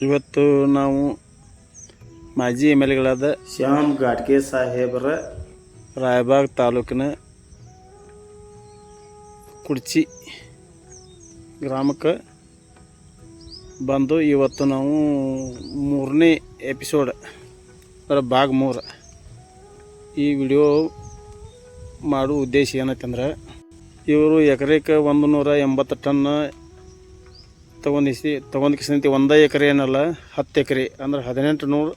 ಇವತ್ತು ನಾವು ಮಾಜಿ ಎಂ ಎಲ್ ಎಗಳಾದ ಶ್ಯಾಮ್ ಘಾಟ್ಗೆ ಸಾಹೇಬರ ರಾಯಬಾಗ್ ತಾಲೂಕಿನ ಕುಡ್ಚಿ ಗ್ರಾಮಕ್ಕೆ ಬಂದು ಇವತ್ತು ನಾವು ಮೂರನೇ ಎಪಿಸೋಡ್ ಅದರ ಭಾಗ ಮೂರು. ಈ ವಿಡಿಯೋ ಮಾಡೋ ಉದ್ದೇಶ ಏನೈತಂದ್ರೆ ಇವರು ಎಕರೆಗೆ ಒಂದು ನೂರ ಎಂಬತ್ತು ಟನ್ ತೊಗೊಂಡಿಸಿ ತೊಗೊಂಡ್ಕಿಸಂತಿ ಒಂದೇ ಎಕರೆ ಏನಲ್ಲ, ಹತ್ತು ಎಕರೆ, ಅಂದ್ರೆ ಹದಿನೆಂಟು ನೂರು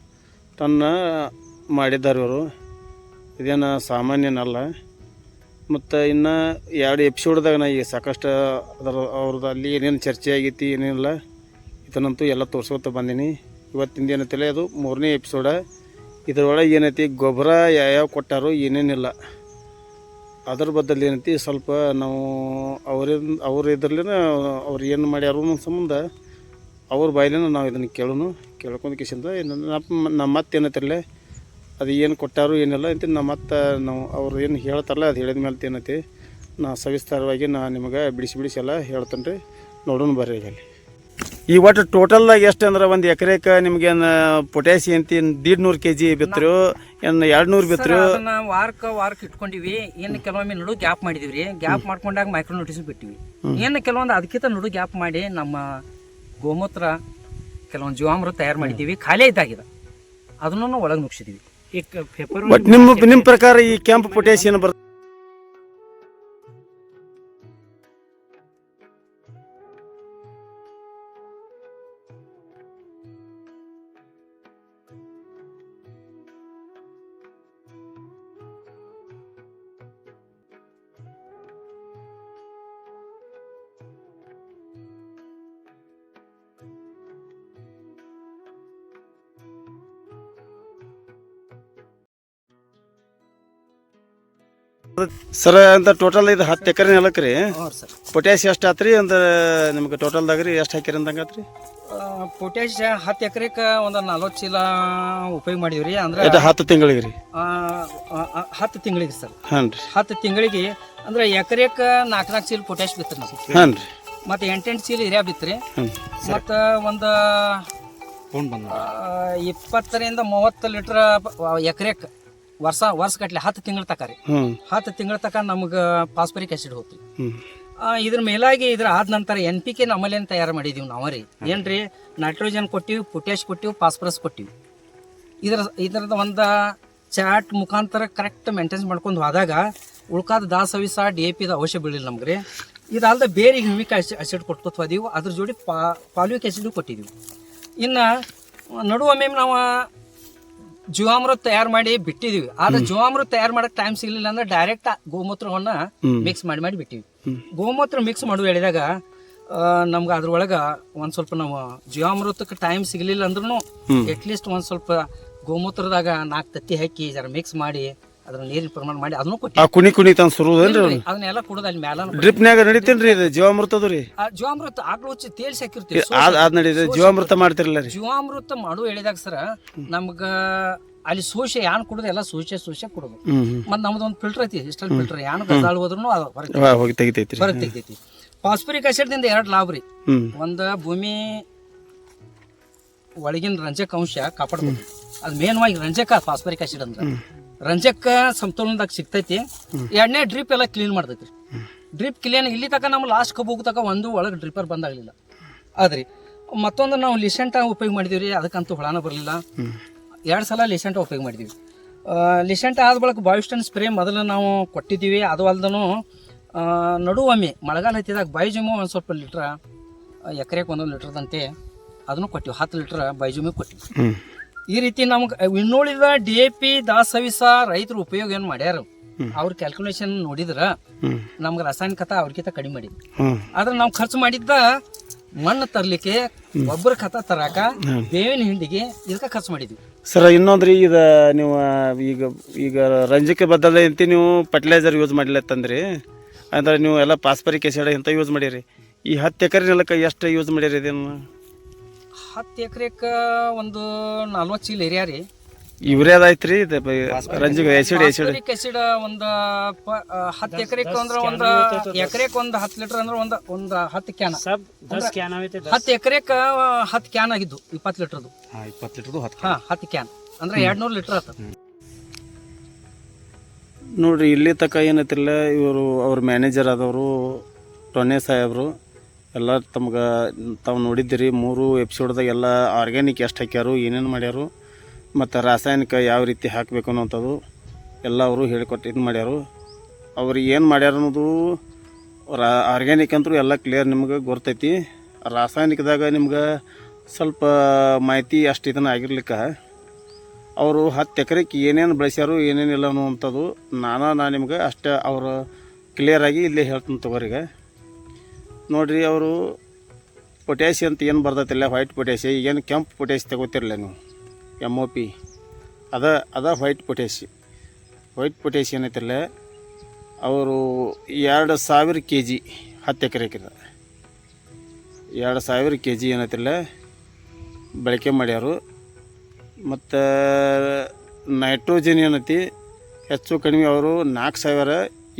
ಟನ್ನ ಮಾಡಿದ್ದಾರೆ ಇವರು. ಇದೇನು ಸಾಮಾನ್ಯನಲ್ಲ. ಮತ್ತು ಇನ್ನು ಎರಡು ಎಪಿಸೋಡ್ದಾಗ ನಾ ಈಗ ಸಾಕಷ್ಟು ಅದರ ಅವ್ರದ್ದು ಅಲ್ಲಿ ಏನೇನು ಚರ್ಚೆ ಆಗೈತಿ, ಏನೇನಿಲ್ಲ, ಇದನ್ನಂತೂ ಎಲ್ಲ ತೋರಿಸ್ಕೊತ ಬಂದೀನಿ. ಇವತ್ತಿಂದ ಏನೈತಿಲ್ಲ ಅದು ಮೂರನೇ ಎಪಿಸೋಡ. ಇದರೊಳಗೆ ಏನೈತಿ, ಗೊಬ್ಬರ ಯಾವ್ಯಾವ ಕೊಟ್ಟಾರೋ ಏನೇನಿಲ್ಲ. ಅದ್ರ ಬದ್ದಲ್ಲಿ ಏನೈತಿ, ಸ್ವಲ್ಪ ನಾವು ಅವ್ರಿಂದ ಅವ್ರ ಇದ್ರಲ್ಲಿನ ಅವ್ರು ಏನು ಮಾಡ್ಯಾರು ಸಂಬಂಧ ಅವ್ರ ಬಾಯ್ಲಿನ ನಾವು ಇದನ್ನು ಕೇಳೋನು, ಕೇಳ್ಕೊಂಡು ಕಿಶಿಂದ ನಮ್ಮ ಮತ್ತೆ ಏನೈತಿರಲ್ಲ ಅದು ಏನು ಕೊಟ್ಟಾರು ಏನಿಲ್ಲ ಅಂತ ನಮ್ಮ ಮತ್ತೆ ನಾವು ಅವ್ರು ಏನು ಹೇಳ್ತಾರಲ್ಲ ಅದು ಹೇಳಿದ ಮೇಲೆ ಏನೈತಿ, ನಾ ಸವಿಸ್ತಾರವಾಗಿ ನಾ ನಿಮಗೆ ಬಿಡಿಸಿ ಬಿಡಿಸಿ ಎಲ್ಲ ಹೇಳ್ತೇನೆ ರೀ ನೋಡೋಣ ಬರ್ರಿ ಅಲ್ಲಿ. ಈ ಒಟ್ಟು ಟೋಟಲ್ದಾಗ ಎಷ್ಟು ಅಂದ್ರೆ ಒಂದು ಎಕರೆಗೆ ನಿಮ್ಗೇನು ಪೊಟ್ಯಾಸಿ ಅಂತ ದೀಡ್ ನೂರು ಕೆ ಜಿ ಬಿತ್ತರು ಏನು ಎರಡು ನೂರು ಬಿತ್ತರು ಅದನ್ನ ವಾರಕ್ಕ ವಾರಕ್ಕೆ ಇಟ್ಕೊಂಡಿವಿ. ಏನು ಕೆಲವೊಮ್ಮೆ ನಡು ಗ್ಯಾಪ್ ಮಾಡಿದಿವ್ರಿ. ಗ್ಯಾಪ್ ಮಾಡ್ಕೊಂಡಾಗ ಮೈಕ್ರೋ ನೋಟಿಸ್ ಬಿಟ್ಟಿವಿ. ಏನು ಕೆಲವೊಂದು ಅದಕ್ಕಿಂತ ನಡು ಗ್ಯಾಪ್ ಮಾಡಿ ನಮ್ಮ ಗೋಮೂತ್ರ ಕೆಲವೊಂದು ಜೀವಾಮೃತ ತಯಾರು ಮಾಡಿದ್ದೀವಿ ಖಾಲಿ ಇದ್ದಾಗಿದೆ ಅದನ್ನು ಒಳಗೆ ನುಗ್ಸಿದೀವಿ. ಪೇಪರ್ ನಿಮ್ಮ ನಿಮ್ಮ ಪ್ರಕಾರ ಈ ಕೆಂಪು ಪೊಟ್ಯಾಸಿಯನ್ನು ಬರ್ತದೆ ಸರ್ ಅಂತ ಟೋಟಲ್ ಇದು ಹತ್ತು ಎಕರೆ ನೆಲಕ್ಕೆ ರೀ. ಹ್ಞೂ ಸರ್ ಪೊಟ್ಯಾಸಿ ಎಷ್ಟು ಆತ್ರಿ? ಅಂದ್ರೆ ನಿಮ್ಗೆ ಟೋಟಲ್ದಾಗ ರೀ ಎಷ್ಟು ಹಾಕಿರಿ ಅಂದಂಗೆ ಆತ್ರಿ? ಪೊಟ್ಯಾಶ್ ಹತ್ತು ಎಕರೆಗೆ ಒಂದು ನಲ್ವತ್ತು ಚೀಲ ಉಪಯೋಗ ಮಾಡಿವ್ರಿ ಅಂದ್ರೆ ಇದು ಹತ್ತು ತಿಂಗಳಿಗೆ ರೀ. ಹತ್ತು ತಿಂಗಳಿಗೆ ಸರ್. ಹಾಂ ರೀ. ಹತ್ತು ತಿಂಗಳಿಗೆ ಅಂದ್ರೆ ಎಕರೆಗೆ ನಾಲ್ಕು ನಾಲ್ಕು ಚೀಲ ಪೊಟ್ಯಾಶ್ ಬಿತ್ತರಿ ನಾವು ಹಾಂ ರೀ. ಮತ್ತು ಎಂಟೆಂಟು ಚೀಲ ಹಿರಿಯ ಬಿತ್ತು ರೀ. ಮತ್ತು ಒಂದು ಆ, ಇಪ್ಪತ್ತರಿಂದ ಮೂವತ್ತು ಲೀಟ್ರ್ ಎಕರೆಕ್. ವರ್ಷ ವರ್ಷ ಗಟ್ಲೆ ಹತ್ತು ತಿಂಗಳ ತಕ ರೀ. ಹತ್ತು ತಿಂಗಳ ತಕ ನಮ್ಗೆ ಪಾಸ್ಪರಿಕ್ ಆಸಿಡ್ ಹೋಗ್ತಿ ಇದ್ರ ಮೇಲಾಗಿ ಇದ್ರ ಆದ ನಂತರ ಎನ್ ಪಿ ಕೆ ನಮ್ಮಲ್ಲಿ ತಯಾರು ಮಾಡಿದೀವಿ ನಾವು ರೀ. ಏನ್ರಿ? ನೈಟ್ರೋಜನ್ ಕೊಟ್ಟಿವಿ ಪೊಟ್ಯಾಶ್ ಕೊಟ್ಟಿವಿ ಫಾಸ್ಫರಸ್ ಕೊಟ್ಟಿವಿ. ಇದ್ರ ಇದ್ರದ ಒಂದು ಚಾಟ್ ಮುಖಾಂತರ ಕರೆಕ್ಟ್ ಮೇಂಟೆನ್ಸ್ ಮಾಡ್ಕೊಂಡು ಹೋದಾಗ ಉಳ್ಕಾದ ದಾಸ ಸವಿಸ ಡಿ ಎ ಪಿದ ಅವಶ್ಯ ಬೀಳಿಲ್ಲ ನಮ್ಗೆ ರೀ. ಇದಲ್ದ ಬೇರೆ ಹ್ಯೂಮಿಕ್ ಆಸಿಡ್ ಕೊಟ್ಕೊತ ಹೋದೀವಿ. ಅದ್ರ ಜೋಡಿ ಪಾ ಪಾಲ್ವಿಕ್ ಆಸಿಡ್ ಕೊಟ್ಟಿದ್ದೀವಿ ಇನ್ನು ನಡುವೊಮ್ಮೆ ನಾವು ಜೀವಾಮೃತ ತಯಾರು ಮಾಡಿ ಬಿಟ್ಟಿದೀವಿ. ಆದ್ರೆ ಜೀವಾಮೃತ ತಯಾರು ಮಾಡಕ್ ಟೈಮ್ ಸಿಗ್ಲಿಲ್ಲ ಅಂದ್ರೆ ಡೈರೆಕ್ಟ್ ಗೋಮೂತ್ರವನ್ನ ಮಿಕ್ಸ್ ಮಾಡಿ ಮಾಡಿ ಬಿಟ್ಟಿವಿ. ಗೋಮೂತ್ರ ಮಿಕ್ಸ್ ಮಾಡುವ ಹೇಳಿದಾಗ ನಮ್ಗೆ ಅದ್ರೊಳಗ ಒಂದ್ ಸ್ವಲ್ಪ ನಾವು ಜೀವಾಮೃತಕ್ಕೆ ಟೈಮ್ ಸಿಗ್ಲಿಲ್ಲ ಅಂದ್ರೂ ಅಟ್ಲೀಸ್ಟ್ ಒಂದ್ ಸ್ವಲ್ಪ ಗೋಮೂತ್ರದಾಗ ನಾಲ್ಕು ತತ್ತಿ ಹಾಕಿ ಜರ ಮಿಕ್ಸ್ ಮಾಡಿ ಅದ್ರ ನೀರಿನ ಪ್ರಮಾಣ ಮಾಡಿ ಅದನ್ನು ಆ ಕುಣಿ ಕುಣಿ ತಂದು ಸುರುವುದೇನ್ರಿ ಅದನ್ನೆಲ್ಲ ಕುಡೋದು ಅಲ್ಲಿ ಮ್ಯಾಲ ಡ್ರಿಪ್ನ್ಯಾಗ ನಡೀತೇನ್ರಿ ಇದು ಜೀವಾಮೃತದು ರೀ. ಜೀವಾಮೃತ ಆಕಳು ಹಚ್ಚಿ ತೇಲ್ಸಿ ಹಾಕಿರ್ತೀವಿ. ಅದ್ ಅದ್ ನಡೀತದೆ ಜೀವಾಮೃತ ಮಾಡ್ತಿರಲ್ಲ ರೀ. ಜೀವಾಮೃತ ಮಾಡು ಹೇಳಿದಾಗ ಸರ ನಮ್ಗ ಅಲ್ಲಿ ಸೋಸೆ ಯಾನ್ ಕುಡುದು ಎಲ್ಲ ಸೋಸೆ ಸೋಸೆ ಕುಡುದು. ಮತ್ತೆ ಹ್ಞೂ ಮತ್ ನಮ್ದು ಒಂದು ಫಿಲ್ಟರ್ ಐತಿ ಇಷ್ಟಲ್ ಫಿಲ್ಟರ್ ಯಾನ್ ಗಜಾಳು ಹೋದ್ರು ಹೊರಗೆ ವಾ, ಹೋಗಿ ತೆಗಿತೈತಿ ರೀ. ಹೊರಗೆ ತೆಗ್ದೈತಿ ಫಾಸ್ಫರಿಕ್ ಆಸಿಡ್ದಿಂದ ಎರಡು ಲಾಭ ರೀ. ಒಂದ ಒಂದು ಭೂಮಿ ಒಳಗಿನ ರಂಜಕ ಅಂಶ ಕಾಪಾಡ್ಬೋದು ಅದು ಮೇನ್ವಾಗಿ ರಂಜಕ ಫಾಸ್ಫರಿಕ್ ಆಸಿಡ್ ಅಂದ್ರೆ. ರಂಜಕ ಸಮತೋಲನದಾಗ ಸಿಗ್ತೈತಿ. ಎರಡನೇ ಡ್ರಿಪ್ ಎಲ್ಲ ಕ್ಲೀನ್ ಮಾಡ್ತೈತಿ ಡ್ರಿಪ್ ಕ್ಲೀನ್ ಇಲ್ಲಿ ತನಕ ನಮ್ಮ ಲಾಸ್ಟ್ ಕಬ್ಬು ತಕ ಒಂದು ಒಳಗೆ ಡ್ರಿಪ್ಪರ್ ಬಂದಾಗಲಿಲ್ಲ ಆದ್ರಿ ಮತ್ತೊಂದು ನಾವು ಲಿಸೆಂಟ ಉಪಯೋಗ ಮಾಡಿದೀವಿ ರೀ ಅದಕ್ಕಂತೂ ಹೊಳಾನ ಬರಲಿಲ್ಲ. ಎರಡು ಸಲ ಲಿಸೆಂಟ ಉಪಯೋಗ ಮಾಡಿದ್ದೀವಿ ಲಿಸೆಂಟ ಆದ ಬಳಿಕ ಬಾಯಿಸ್ಟನ್ ಸ್ಪ್ರೇ ಮೊದಲು ನಾವು ಕೊಟ್ಟಿದ್ದೀವಿ ಅದು ಅಲ್ದನು ನಡುವೊಮ್ಮೆ ಮಳೆಗಾಲ ಹತ್ತಿದಾಗ ಬಾಯಿಜುಮು ಒಂದು ಸ್ವಲ್ಪ ಲೀಟ್ರ ಎಕರೆಗೆ ಒಂದೊಂದು ಲೀಟ್ರದಂತೆ ಅದನ್ನು ಕೊಟ್ಟಿವಿ. ಹತ್ತು ಲೀಟ್ರ್ ಬಾಯಿಜುಮಿ ಕೊಟ್ಟಿವಿ. ಈ ರೀತಿ ನಮ್ಗೆ ಇನ್ನುಳಿದ ಡಿ ಎ ಪಿ ದಾಸವಿಸ ಸವಿಸ ರೈತರು ಉಪಯೋಗ ಏನು ಮಾಡ್ಯಾರ? ಅವ್ರ ಕ್ಯಾಲ್ಕುಲೇಷನ್ ನೋಡಿದ್ರ ನಮ್ಗೆ ನಮ್ಗೆ ರಾಸಾಯನಿಕತ ಅವ್ರಿಗಿಂತ ಕಡಿಮೆ ಮಾಡಿದ್ವಿ. ಆದ್ರೆ ನಾವು ಖರ್ಚು ಮಾಡಿದ್ದ ಮಣ್ಣು ತರ್ಲಿಕ್ಕೆ ಒಬ್ಬರ ಖತ ತರಾಕ ಬೇವಿನ ಹಿಂಡಿಗೆ ಇದಕ್ಕೆ ಖರ್ಚು ಮಾಡಿದ್ವಿ. ಸರ್ ಇನ್ನೊಂದ್ರಿ ಈಗ ನೀವು ಈಗ ಈಗ ರಂಜಕ ಬದಲ ಅಂತ ನೀವು ಫರ್ಟಿಲೈಸರ್ ಯೂಸ್ ಮಾಡ್ಲತ್ತಂದ್ರಿ. ಅಂದ್ರೆ ನೀವು ಎಲ್ಲ ಪಾಸ್ಪರಿಕ್ ಆಸಿಡ್ ಇಂಥ ಯೂಸ್ ಮಾಡಿರಿ. ಈ ಹತ್ತು ಎಕರೆ ನೆಲಕ್ಕೆ ಎಷ್ಟು ಯೂಸ್ ಮಾಡಿರಿ ಇದೇನು ಹತ್ತು ಎಕರೆಕ್ಕೆ ಒಂದು ನಲ್ವತ್ತು ಚೀಲ ಏರಿಯಾ ರೀ ಇವರೇ ಐತ್ರಿ ಇದು ರಂಜಿಗೆ ಎಸಿಡ್ ಎಸಿಡ್ ಆಸಿಡ್ ಒಂದು ಪ- ಆ, ಹತ್ತು ಎಕರೆಕ್ ಅಂದ್ರೆ ಒಂದು ಎಕರೆಕ್ ಒಂದು ಹತ್ತು ಲೀಟರ್ ಅಂದ್ರೆ ಒಂದು ಒಂದು ಹತ್ತು ಕ್ಯಾನ್ ಕ್ಯಾನ್ दस क्या ಹತ್ತು ಎಕರೆಕ್ ಹತ್ತು ಕ್ಯಾನ್ ಆಗಿದ್ದು ಇಪ್ಪತ್ತು ಲೀಟರ್ದು ಇಪ್ಪತ್ತು ಲೀಟರ್ದು ಹತ್ತು ಹಾ ಹತ್ತು ಕ್ಯಾನ್ ಅಂದ್ರೆ ಎರಡ್ ನೂರು ಲೀಟರ್ ಆತ ನೋಡ್ರಿ ಇಲ್ಲಿ ತಕ ಏನೈತಿಲ್ಲ ಇವರು ಅವ್ರ ಮ್ಯಾನೇಜರ್ ಆದವರು ಟೊನ್ನೆ ಸಾಹೇಬ್ರು. ಎಲ್ಲ ತಮ್ಗೆ, ತಾವು ನೋಡಿದ್ದೀರಿ, ಮೂರು ಎಪಿಸೋಡ್ದಾಗ ಎಲ್ಲ ಆರ್ಗ್ಯಾನಿಕ್ ಎಷ್ಟು ಹಾಕ್ಯಾರು, ಏನೇನು ಮಾಡ್ಯಾರು, ಮತ್ತು ರಾಸಾಯನಿಕ ಯಾವ ರೀತಿ ಹಾಕಬೇಕು ಅನ್ನೋಂಥದ್ದು ಎಲ್ಲ ಅವರು ಹೇಳಿಕೊಟ್ಟು ಇದು ಮಾಡ್ಯಾರು. ಅವ್ರು ಏನು ಮಾಡ್ಯಾರ ಅನ್ನೋದು ರಾ ಆರ್ಗ್ಯಾನಿಕ್ ಅಂತೂ ಎಲ್ಲ ಕ್ಲಿಯರ್ ನಿಮ್ಗೆ ಗೊತ್ತೈತಿ ರಾಸಾಯನಿಕದಾಗ ನಿಮ್ಗೆ ಸ್ವಲ್ಪ ಮಾಹಿತಿ ಅಷ್ಟು ಇದನ್ನು ಆಗಿರ್ಲಿಕ್ಕೆ. ಅವರು ಹತ್ತು ಎಕರೆಗೆ ಏನೇನು ಬೆಳೆಸ್ಯಾರು ಏನೇನಿಲ್ಲ ಅನ್ನುವಂಥದ್ದು ನಾನು ನಾನು ನಿಮ್ಗೆ ಅಷ್ಟೇ ಅವರು ಕ್ಲಿಯರಾಗಿ ಇಲ್ಲೇ ಹೇಳ್ತೀನಿ ತಗೋರೀಗ ನೋಡಿರಿ ಅವರು ಪೊಟ್ಯಾಸಿ ಅಂತ ಏನು ಬರ್ತೈತಿಲ್ಲ ವೈಟ್ ಪೊಟ್ಯಾಸಿ ಏನು ಕೆಂಪು ಪೊಟ್ಯಾಸಿ ತಗೋತಿರಲ್ಲ ನೀವು ಎಂ ಒ ಪಿ ಅದ ಅದ ವೈಟ್ ಪೊಟ್ಯಾಸಿ ವೈಟ್ ಪೊಟ್ಯಾಸಿ ಏನೈತಿಲ್ಲ ಅವರು ಎರಡು ಸಾವಿರ ಕೆ ಜಿ ಹತ್ತು ಎಕರೆಗೆ ಎರಡು ಸಾವಿರ ಕೆ ಜಿ ಏನೈತಿಲ್ಲ ಬಳಕೆ ಮಾಡ್ಯಾರು. ಮತ್ತು ನೈಟ್ರೋಜನ್ ಏನೈತಿ, ಹೆಚ್ಚು ಕಡಿಮೆ ಅವರು ನಾಲ್ಕು ಸಾವಿರ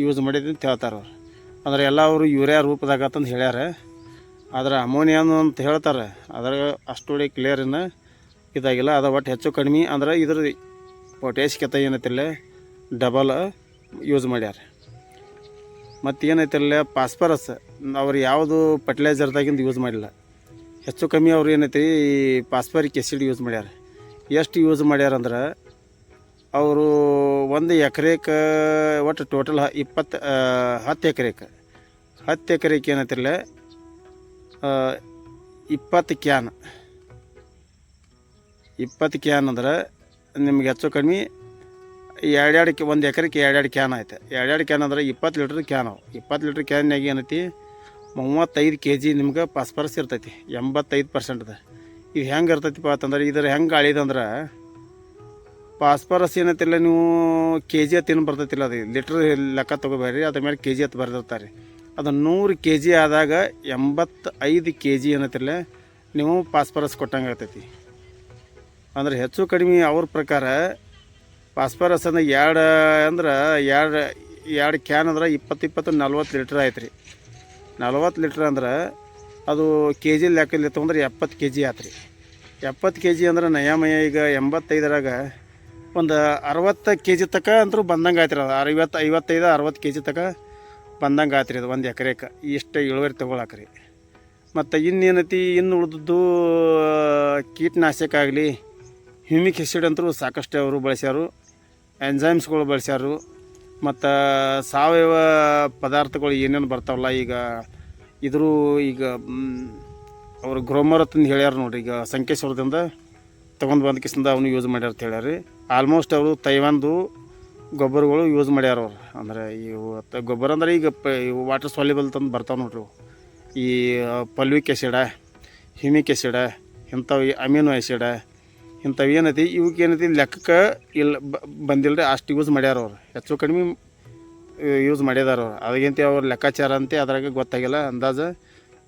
ಯೂಸ್ ಮಾಡಿದ್ದು ಅಂತ ಹೇಳ್ತಾರೆ ಅವ್ರು. ಅಂದ್ರೆ ಎಲ್ಲ ಅವರು ಯೂರಿಯಾ ರೂಪದಾಗ ಅಂತಂದು ಹೇಳ್ಯಾರ. ಆದರೆ ಅಮೋನಿಯಾನು ಅಂತ ಹೇಳ್ತಾರೆ. ಅದ್ರಾಗ ಕ್ಲಿಯರ್ ಕ್ಲಿಯರಿನ ಇದಾಗಿಲ್ಲ. ಅದು ಒಟ್ಟು ಹೆಚ್ಚು ಕಡಿಮೆ ಅಂದ್ರೆ ಇದ್ರ ಪೊಟ್ಯಾಶ್ಕಿತ ಏನೈತಿಲ್ಲ ಡಬಲ್ ಯೂಸ್ ಮಾಡ್ಯಾರ. ಮತ್ತು ಏನೈತಿಲ್ಲ ಪಾಸ್ಪರಸ್ ಅವ್ರು ಯಾವುದು ಫರ್ಟಿಲೈಸರ್ದಾಗಿಂದ ಯೂಸ್ ಮಾಡಿಲ್ಲ. ಹೆಚ್ಚು ಕಮ್ಮಿ ಅವ್ರು ಏನೈತಿ ಪಾಸ್ಪರಿಕ್ ಎಸಿಡ್ ಯೂಸ್ ಮಾಡ್ಯಾರ. ಎಷ್ಟು ಯೂಸ್ ಮಾಡ್ಯಾರ ಅಂದ್ರೆ ಅವರು ಒಂದು ಎಕರೆಗೆ ಒಟ್ಟು ಟೋಟಲ್ ಇಪ್ಪತ್ತು ಹತ್ತು ಎಕರೆಗೆ ಹತ್ತು ಎಕರೆಗೆ ಏನೈತಿರಲ್ಲ ಇಪ್ಪತ್ತು ಕ್ಯಾನ್. ಇಪ್ಪತ್ತು ಕ್ಯಾನ್ ಅಂದ್ರೆ ನಿಮ್ಗೆ ಹೆಚ್ಚು ಕಡಿಮೆ ಎರಡೆರಡು ಒಂದು ಎಕರೆಗೆ ಎರಡೆರಡು ಕ್ಯಾನ್ ಆಯ್ತು ಎರಡೆರಡು ಕ್ಯಾನ್ ಅಂದ್ರೆ ಇಪ್ಪತ್ತು ಲೀಟ್ರ್ ಕ್ಯಾನ್ ಅವು. ಇಪ್ಪತ್ತು ಲೀಟ್ರ್ ಕ್ಯಾನ್ಯಾಗ ಏನೈತಿ? ಮೂವತ್ತೈದು ಕೆ ಜಿ ನಿಮ್ಗೆ ಪಾಸ್ಪರಸ್ ಇರ್ತೈತಿ, ಎಂಬತ್ತೈದು ಪರ್ಸೆಂಟ್ದ ಇದು ಹೆಂಗೆ ಇರ್ತೈತಿಪ್ಪ ಅಂತಂದ್ರೆ ಇದ್ರ ಹೆಂಗೆ ಅಳಿದಂದ್ರೆ ಪಾಸ್ಪರಸ್ ಏನೈತಿಲ್ಲ ನೀವು ಕೆ ಜಿ ಹತ್ತು ಏನು ಬರ್ತೈತಿಲ್ಲ ಅದು. ಲೀಟ್ರ್ ಲೆಕ್ಕ ತೊಗೋಬೇಡ್ರಿ, ಅದ್ರ ಮೇಲೆ ಕೆ ಜಿ ಹತ್ತು ಬರ್ದಿರ್ತಾರೆ ಅದು ನೂರು ಕೆ ಜಿ ಆದಾಗ ಎಂಬತ್ತೈದು ಕೆ ಜಿ ಅನ್ನತಿಲ್ಲ ನೀವು ಪಾಸ್ಪರಸ್ ಕೊಟ್ಟಂಗೆ ಆಗ್ತೈತಿ. ಅಂದ್ರೆ ಹೆಚ್ಚು ಕಡಿಮೆ ಅವ್ರ ಪ್ರಕಾರ ಪಾಸ್ಪರಸ್ ಅಂದ್ರೆ ಎರಡು ಅಂದ್ರೆ ಎರಡು ಎರಡು ಕ್ಯಾನ್ ಅಂದ್ರೆ ಇಪ್ಪತ್ತು ಇಪ್ಪತ್ತು ನಲ್ವತ್ತು ಲೀಟ್ರ್ ಆಯ್ತು ರೀ ನಲ್ವತ್ತು ಲೀಟ್ರ್ ಅಂದ್ರೆ ಅದು ಕೆ ಜಿ ಲೆಕ್ಕದಲ್ಲಿ ತೊಗೊಂಡ್ರೆ ಎಪ್ಪತ್ತು ಕೆ ಜಿ ಆಯ್ತು ರೀ ಎಪ್ಪತ್ತು ಕೆ ಜಿ ಅಂದ್ರೆ ನಯಾಮಯ ಈಗ ಎಂಬತ್ತೈದರಾಗ ಒಂದು ಅರವತ್ತು ಕೆ ಜಿ ತಕ ಅಂತೂ ಬಂದಂಗೆ ಆಯ್ತು ರೀ ಅದು ಐವತ್ತು ಐವತ್ತೈದು, ಅರವತ್ತು ಕೆ ಜಿ ತಕ ಬಂದಂಗೆ ಆತ್ರಿ ರೀ ಅದು ಒಂದು ಎಕರೆಗೆ ಇಷ್ಟು ಇಳುವರಿ ತೊಗೊಳಕ್ರಿ ಮತ್ತು ಇನ್ನೇನೈತಿ, ಇನ್ನು ಉಳಿದದ್ದು ಕೀಟನಾಶಕ ಆಗಲಿ, ಹ್ಯೂಮಿಕ್ ಎಸಿಡ್ ಅಂತೂ ಸಾಕಷ್ಟು ಅವರು ಬಳಸ್ಯಾರು. ಎಂಜೈಮ್ಸ್ಗಳು ಬಳಸ್ಯಾರು. ಮತ್ತು ಸಾವಯವ ಪದಾರ್ಥಗಳು ಏನೇನು ಬರ್ತಾವಲ್ಲ, ಈಗ ಇದ್ರೂ ಈಗ ಅವರು ಗ್ರೋಮರ್ ಅಂತಂದು ಹೇಳ್ಯಾರ ನೋಡ್ರಿ. ಈಗ ಸಂಕೇಶ್ವರದಿಂದ ತೊಗೊಂಡು ಬಂದ ಕಿಸಿಂದ ಅವನು ಯೂಸ್ ಮಾಡ್ಯಾರ ಅಂತ ಹೇಳ್ಯಾರ ಆಲ್ಮೋಸ್ಟ್ ಅವರು ತೈವಾನ್ದು ಗೊಬ್ಬರಗಳು ಯೂಸ್ ಮಾಡ್ಯಾರ ಅವ್ರು. ಅಂದ್ರೆ ತ- ಗೊಬ್ಬರ ಅಂದ್ರೆ ಈಗ ಪ ವಾಟರ್ ಸಾಲ್ಯುಬಲ್ ತಂದು ಬರ್ತಾವೆ ನೋಡ್ರಿ ಈ ಪಲ್ವಿಕ್ ಆ್ಯಸಿಡ ಹ್ಯೂಮಿಕ್ ಆ್ಯಸಿಡ ಇಂಥವು ಅಮಿನೋ ಆ್ಯಸಿಡ ಇಂಥವು ಏನೈತಿ ಇವಕ್ಕೆ ಏನೈತಿ ಲೆಕ್ಕಕ್ಕೆ ಇಲ್ಲ ಬಂದಿಲ್ಲ ಅಷ್ಟು ಯೂಸ್ ಮಾಡ್ಯಾರ ಅವ್ರು. ಹೆಚ್ಚು ಕಡಿಮೆ ಯೂಸ್ ಮಾಡ್ಯಾರ ಅವ್ರು. ಅದಕ್ಕಿಂತ ಅವ್ರ ಲೆಕ್ಕಾಚಾರ ಅಂತೆ ಅದ್ರಾಗ ಗೊತ್ತಾಗಿಲ್ಲ, ಅಂದಾಜು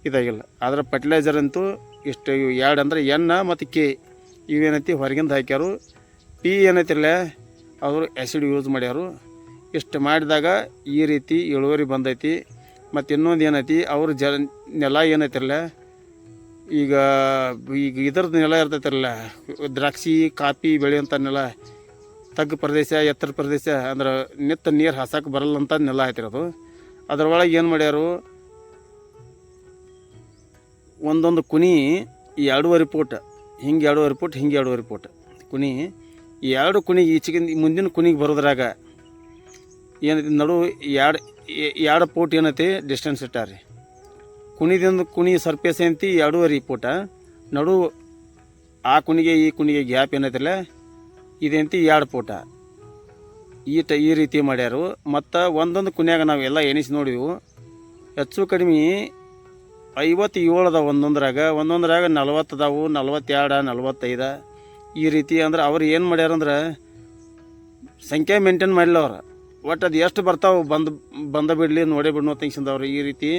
ಇದಾಗಿಲ್ಲ. ಆದ್ರೆ ಫರ್ಟಿಲೈಸರ್ ಅಂತೂ ಇಷ್ಟು ಎರಡು ಅಂದ್ರೆ ಎನ್ನ ಮತ್ತು ಕೆ ಇವೇನೈತಿ ಹೊರಗಿಂದ ಹಾಕ್ಯಾರು. ಪಿ ಏನೈತಿಲ್ಲ ಅವರು ಆ್ಯಸಿಡ್ ಯೂಸ್ ಮಾಡ್ಯಾರು. ಇಷ್ಟು ಮಾಡಿದಾಗ ಈ ರೀತಿ ಇಳುವರಿ ಬಂದೈತಿ. ಮತ್ತು ಇನ್ನೊಂದು ಏನೈತಿ, ಅವ್ರ ಜ ನೆಲ ಏನೈತಿರಲ್ಲ ಈಗ ಈಗ ಇದ್ರದ್ದು ನೆಲ ಇರ್ತೈತಿರಲ್ಲ ದ್ರಾಕ್ಷಿ, ಕಾಫಿ ಬೆಳೆಯುವಂಥ ನೆಲ, ತಗ್ಗು ಪ್ರದೇಶ, ಎತ್ತರ ಪ್ರದೇಶ, ಅಂದ್ರೆ ನಿತ್ತ ನೀರು ಹಾಸಕ್ಕೆ ಬರಲ್ಲ ಅಂತ ನೆಲ ಆಯ್ತಿರೋದು ಅದರೊಳಗೆ ಏನು ಮಾಡ್ಯಾರು? ಒಂದೊಂದು ಕುನಿ ಎರಡೂವರೆ ಪೂಟ್, ಹಿಂಗೆ ಎರಡೂವರೆ ಪೂಟ್, ಹಿಂಗೆ ಎರಡೂವರೆ ಪೂಟ್ ಕುನಿ ಎರಡು ಕುಣಿಗೆ ಈಚೆಗಿಂದ ಮುಂದಿನ ಕುಣಿಗೆ ಬರೋದ್ರಾಗ ಏನೈತಿ ನಡು ಎರಡು ಎರಡು ಪೋಟ್ ಏನೈತಿ? ಡಿಸ್ಟೆನ್ಸ್ ಇಟ್ಟಾರಿ ಕುಣಿದಿಂದ ಕುಣಿ ಸರ್ಪೇಸ್ ಏನೈತಿ? ಎರಡೂವರೆ ಪೋಟ. ನಡು ಆ ಕುಣಿಗೆ ಈ ಕುಣಿಗೆ ಗ್ಯಾಪ್ ಏನೈತಿಲ್ಲ? ಇದೇಂತಿ ಎರಡು ಪೋಟ. ಈ ಟ ಈ ರೀತಿ ಮಾಡ್ಯಾರು. ಮತ್ತು ಒಂದೊಂದು ಕುನ್ಯಾಗ ನಾವು ಎಲ್ಲ ಎಣಿಸಿ ನೋಡಿವು ಹೆಚ್ಚು ಕಡಿಮೆ ಐವತ್ತೇಳು ಅದಾವ ಒಂದೊಂದ್ರಾಗ ಒಂದೊಂದ್ರಾಗ ನಲ್ವತ್ತು ಅದಾವು ನಲ್ವತ್ತೆರಡು, ನಲ್ವತ್ತೈದು. ಈ ರೀತಿ ಅಂದ್ರೆ ಅವ್ರು ಏನು ಮಾಡ್ಯಾರಂದ್ರೆ ಸಂಖ್ಯೆ ಮೇಂಟೈನ್ ಮಾಡಿಲ್ಲ ಅವ್ರು. ಒಟ್ಟು ಅದು ಎಷ್ಟು ಬರ್ತಾವೆ ಬಂದು, ಬಂದ ಬಿಡಲಿ ನೋಡೇ ಬಿಡ್ನು ತೆಗಿಸಿಂದ ಅವರು. ಈ ರೀತಿ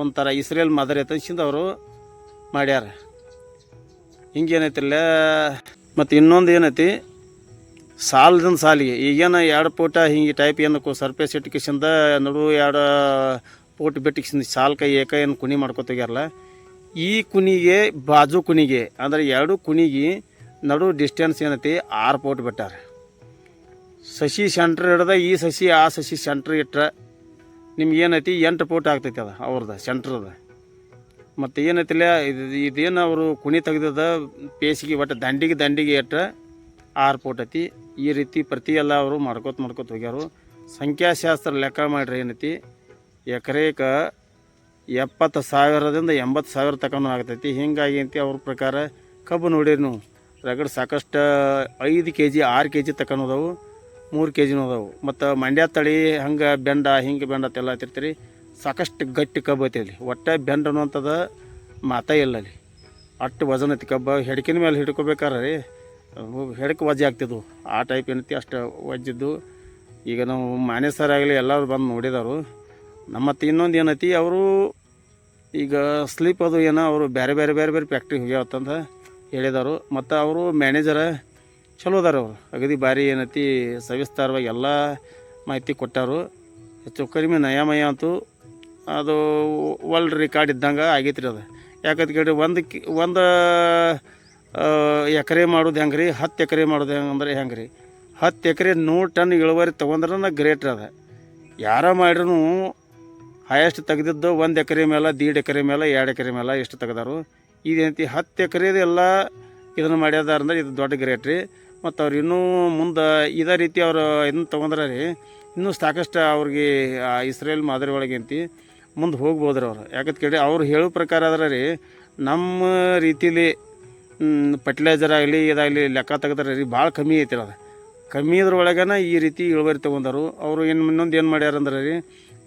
ಒಂಥರ ಇಸ್ರೇಲ್ ಮಾದರಿ ತೆಗಿಸಿಂದ ಅವರು ಮಾಡ್ಯಾರ. ಹಿಂಗೇನೈತಿಲ್ಲ ಮತ್ತು ಇನ್ನೊಂದು ಏನೈತಿ? ಸಾಲದಿಂದ ಸಾಲಿಗೆ. ಈಗೇನು ಎರಡು ಪೋಟ ಹಿಂಗೆ ಟೈಪ್ ಏನು ಸರ್ಫೇಸ್ ಇಟ್ಕಿಸಿಂದ ನಡು ಎರಡು ಪೋಟ್ ಬಿಟ್ಟಿಸಿಂದ ಸಾಲ್ ಕೈ ಏಕ ಏನು ಕುಣಿ ಮಾಡ್ಕೊತೋಗ್ಯಾರಲ್ಲ ಈ ಕುಣಿಗೆ ಬಾಜು ಕುಣಿಗೆ, ಅಂದ್ರೆ ಎರಡು ಕುಣಿಗೆ ನಡು ಡಿಸ್ಟೆನ್ಸ್ ಏನೈತಿ? ಆರು ಪೋಟ್ ಬಿಟ್ಟಾರೆ. ಸಸಿ ಸೆಂಟ್ರ್ ಹಿಡ್ದ ಈ ಸಸಿ, ಆ ಸಸಿ ಸೆಂಟ್ರ್ ಇಟ್ರೆ ನಿಮ್ಗೆ ಏನೈತಿ? ಎಂಟು ಪೋಟ್ ಆಗ್ತೈತಿ ಅದು ಅವ್ರದ್ದು ಸೆಂಟ್ರದ ಮತ್ತು ಏನೈತಿಲ್ಲ ಇದು, ಇದೇನು ಅವರು ಕುಣಿ ತೆಗ್ದದ, ಪೇಸಿಗೆ ಒಟ್ಟು ದಂಡಿಗೆ ದಂಡಿಗೆ ಇಟ್ರೆ ಆರು ಫೋಟ್ ಐತಿ. ಈ ರೀತಿ ಪ್ರತಿ ಎಲ್ಲ ಅವರು ಮಾಡ್ಕೋತ ಮಾಡ್ಕೋತ ಹೋಗ್ಯಾರು. ಸಂಖ್ಯಾಶಾಸ್ತ್ರ ಲೆಕ್ಕ ಮಾಡ್ರಿ ಏನೈತಿ? ಎಕರೆಕ ಎಪ್ಪತ್ತು ಸಾವಿರದಿಂದ ಎಂಬತ್ತು ಸಾವಿರ ತನಕನೂ ಆಗ್ತೈತಿ. ಹಿಂಗಾಗಿ ಅಂತ ಅವ್ರ ಪ್ರಕಾರ ಕಬ್ಬು ನೋಡಿರಿ ನೀವು. ರಗಡ್ ಸಾಕಷ್ಟು, ಐದು ಕೆ ಜಿ ಆರು ಕೆ ಜಿ ತನಕನೂ ಅದಾವು ಮೂರು ಕೆ ಜಿನೂ ಅದಾವು ಮತ್ತು ಮಂಡ್ಯ ತಳಿ ಹಂಗೆ ಬೆಂಡ, ಹಿಂಗೆ ಬೆಂಡ ಅಂತೆಲ್ಲ ಹತ್ತಿರ್ತೀರಿ ಸಾಕಷ್ಟು ಗಟ್ಟಿ ಕಬ್ಬು ಐತಿ ಅಲ್ಲಿ. ಒಟ್ಟು ಬೆಂಡ್ ಅನ್ನುವಂಥದ್ದು ಮಾತೇ ಇಲ್ಲ ಅಲ್ಲಿ. ಅಷ್ಟು ವಜನ್ ಐತಿ ಕಬ್ಬು. ಹೆಡ್ಕಿನ ಮೇಲೆ ಹಿಡ್ಕೋಬೇಕಾರೆ ರೀ. ಹೆಡ್ಕ ವಜ್ಜೆ ಆಗ್ತಿದ್ವು. ಆ ಟೈಪ್ ಏನೈತಿ ಅಷ್ಟು ವಜ್ಜಿದ್ದು. ಈಗ ನಾವು ಮಾನ್ಯ ಸರ್ ಆಗಲಿ ಎಲ್ಲರೂ ಬಂದು ನೋಡಿದವರು. ನಮ್ಮ ಮತ್ತು ಇನ್ನೊಂದು ಏನೈತಿ, ಅವರು ಈಗ ಸ್ಲೀಪ್ ಅದು ಏನೋ, ಅವರು ಬೇರೆ ಬೇರೆ ಬೇರೆ ಬೇರೆ ಫ್ಯಾಕ್ಟ್ರಿಗೆ ಹೋಗ್ಯಾವತ್ತಂತ ಹೇಳಿದರು ಮತ್ತು ಅವರು ಮ್ಯಾನೇಜರ ಚಲೋ ಅದಾರ ಅವರು. ಅಗದಿ ಭಾರಿ ಏನೈತಿ, ಸವಿಸ್ತಾರವಾಗಿ ಎಲ್ಲ ಮಾಹಿತಿ ಕೊಟ್ಟಾರು. ಹೆಚ್ಚು ಕಡಿಮೆ ನಯಾಮಯ ಅಂತೂ ಅದು ವರ್ಲ್ಡ್ ರೆಕಾರ್ಡ್ ಇದ್ದಂಗೆ ಆಗೈತ್ರಿ ಅದು. ಯಾಕಂತ ಕೇಳಿ ಒಂದು ಕಿ, ಒಂದು ಎಕರೆ ಮಾಡೋದು ಹೆಂಗೆ ರೀ ಹತ್ತು ಎಕರೆ ಮಾಡೋದು ಹೆಂಗೆ ಅಂದ್ರೆ ಹೆಂಗೆ ರೀ ಹತ್ತು ಎಕರೆ ನೂರು ಟನ್ ಇಳುವರಿ ತೊಗೊಂಡ್ರೆ ಗ್ರೇಟ್ ಅದ. ಯಾರ ಮಾಡ್ರೂ ಹೈಯೆಸ್ಟ್ ತೆಗೆದಿದ್ದು ಒಂದು ಎಕರೆ ಮೇಲೆ, ದೀಡ್ ಎಕರೆ ಮೇಲೆ, ಎರಡು ಎಕರೆ ಮೇಲೆ ಎಷ್ಟು ತೆಗ್ದಾರು. ಇದೇಂತಿ ಹತ್ತು ಎಕರೆದು ಎಲ್ಲ ಇದನ್ನು ಮಾಡ್ಯದ ಅಂದ್ರೆ ಇದು ದೊಡ್ಡ ಗ್ರೇಟ್ ರೀ. ಮತ್ತು ಅವ್ರು ಇನ್ನೂ ಮುಂದೆ ಇದೇ ರೀತಿ ಅವರು ಇದನ್ನು ತೊಗೊಂಡ್ರೆ ರೀ, ಇನ್ನೂ ಸಾಕಷ್ಟು ಅವ್ರಿಗೆ ಇಸ್ರೇಲ್ ಮಾದರಿ ಒಳಗೆ ಅಂತಿ ಮುಂದೆ ಹೋಗ್ಬೋದ್ರಿ ಅವ್ರು. ಯಾಕಂತ ಕೇಳಿ ಅವ್ರು ಹೇಳೋ ಪ್ರಕಾರ ಆದ್ರೆ ರೀ, ನಮ್ಮ ರೀತಿಲಿ ಫರ್ಟಿಲೈಸರ್ ಆಗಲಿ, ಇದಾಗಲಿ ಲೆಕ್ಕ ತೆಗೆದ್ರೆ ರೀ ಭಾಳ ಕಮ್ಮಿ ಐತಿ ಅದು. ಕಮ್ಮಿ ಇದ್ರೊಳಗನ ಈ ರೀತಿ ಇಳುವರಿ ತೊಗೊಂಡರು. ಅವರು ಏನು ಇನ್ನೊಂದು ಏನು ಮಾಡ್ಯಾರ ಅಂದ್ರೆ ರೀ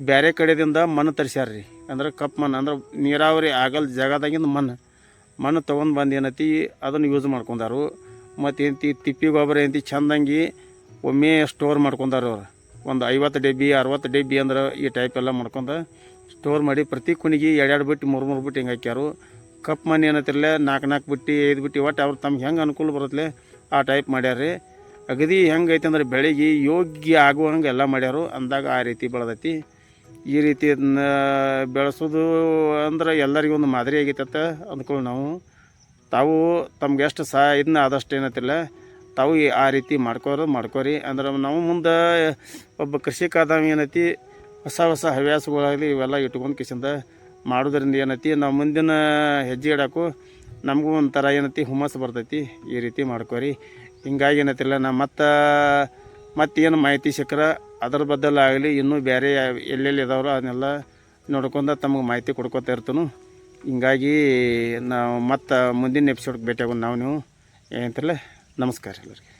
ಬೇರೆ ಕಡೆದಿಂದ ಮಣ್ಣು ತರಿಸ್ಯಾರ ರೀ. ಅಂದ್ರೆ ಕಪ್ ಮಣ್ಣು, ಅಂದ್ರೆ ನೀರಾವರಿ ಆಗಲ್ ಜಾಗದಾಗಿಂದ ಮಣ್ಣು. ಮಣ್ಣು ತೊಗೊಂಡು ಬಂದು ಏನೈತಿ, ಅದನ್ನು ಯೂಸ್ ಮಾಡ್ಕೊಂಡಾರು. ಮತ್ತು ಏನ್ತಿ ತಿಪ್ಪಿ ಗೊಬ್ಬರ ಏನಂತಿ, ಚಂದಂಗಿ ಒಮ್ಮೆ ಸ್ಟೋರ್ ಮಾಡ್ಕೊಂಡಾರು ಅವ್ರು. ಒಂದು ಐವತ್ತು ಡಬ್ಬಿ ಅರವತ್ತು ಡಬ್ಬಿ ಅಂದ್ರೆ ಈ ಟೈಪ್ ಎಲ್ಲ ಮಾಡ್ಕೊಂಡು ಸ್ಟೋರ್ ಮಾಡಿ ಪ್ರತಿ ಕುಣಿಗೆ ಎರಡೆರಡು ಬಿಟ್ಟು ಮೂರು ಮೂರು ಬಿಟ್ಟು ಹಿಂಗೆ ಹಾಕ್ಯಾರು. ಕಪ್ ಮಣ್ಣು ಏನತ್ತಿರಲಿಲ್ಲ ನಾಲ್ಕು ನಾಲ್ಕು ಬಿಟ್ಟು, ಐದು ಬಿಟ್ಟು, ಒಟ್ಟು ಅವ್ರು ತಮ್ಗೆ ಹೆಂಗೆ ಅನುಕೂಲ ಬರುತ್ತಲೆ ಆ ಟೈಪ್ ಮಾಡ್ಯಾರ ರೀ ಅಗದಿ ಹೆಂಗೈತೆ ಅಂದ್ರೆ ಬೆಳಗ್ಗೆ ಯೋಗ್ಯ ಆಗುವಂಗೆ ಎಲ್ಲ ಮಾಡ್ಯಾರು. ಅಂದಾಗ ಆ ರೀತಿ ಬೆಳೆದೈತಿ. ಈ ರೀತಿ ಇದನ್ನ ಬೆಳೆಸೋದು ಅಂದ್ರೆ ಎಲ್ಲರಿಗೂ ಒಂದು ಮಾದರಿ ಆಗಿತ್ತ ಅಂದ್ಕೊಳ್ಳಿ ನಾವು. ತಾವು ತಮ್ಗೆ ಎಷ್ಟು ಸಹ ಇದನ್ನ ಆದಷ್ಟು ಏನತ್ತಿಲ್ಲ. ತಾವು ಆ ರೀತಿ ಮಾಡ್ಕೋರು, ಮಾಡ್ಕೋರಿ. ಅಂದ್ರೆ ನಾವು ಮುಂದೆ ಒಬ್ಬ ಕೃಷಿಕ ಏನೈತಿ, ಹೊಸ ಹೊಸ ಹವ್ಯಾಸಗಳಾಗಲಿ ಇವೆಲ್ಲ ಇಟ್ಕೊಂಡು ಕಿಸಿಂದ ಮಾಡೋದ್ರಿಂದ ಏನೈತಿ, ನಾವು ಮುಂದಿನ ಹೆಜ್ಜೆ ಇಡೋಕ್ಕೂ ನಮಗೂ ಒಂಥರ ಏನೈತಿ ಹುಮ್ಮಸ್ಸು ಬರ್ತೈತಿ. ಈ ರೀತಿ ಮಾಡ್ಕೋರಿ. ಹಿಂಗಾಗಿ ಏನೈತಿಲ್ಲ ನಾ ಮತ್ತು ಮತ್ತೇನು ಮಾಹಿತಿ ಸಿಕ್ಕರ ಅದ್ರ ಬದಲಾಗಲಿ ಇನ್ನೂ ಬೇರೆ ಎಲ್ಲೆಲ್ಲಿ ಇದಾವ್ರೋ ಅದನ್ನೆಲ್ಲ ನೋಡ್ಕೊಂಡು ತಮಗೆ ಮಾಹಿತಿ ಕೊಡ್ಕೊತಾ ಇರ್ತನು. ಹಿಂಗಾಗಿ ನಾವು ಮತ್ತು ಮುಂದಿನ ಎಪಿಸೋಡ್ಗೆ ಭೇಟಿಯಾಗೋಣ ನಾವು ನೀವು. ಏನಂತಲ್ಲ ನಮಸ್ಕಾರ ಎಲ್ಲರಿಗೆ.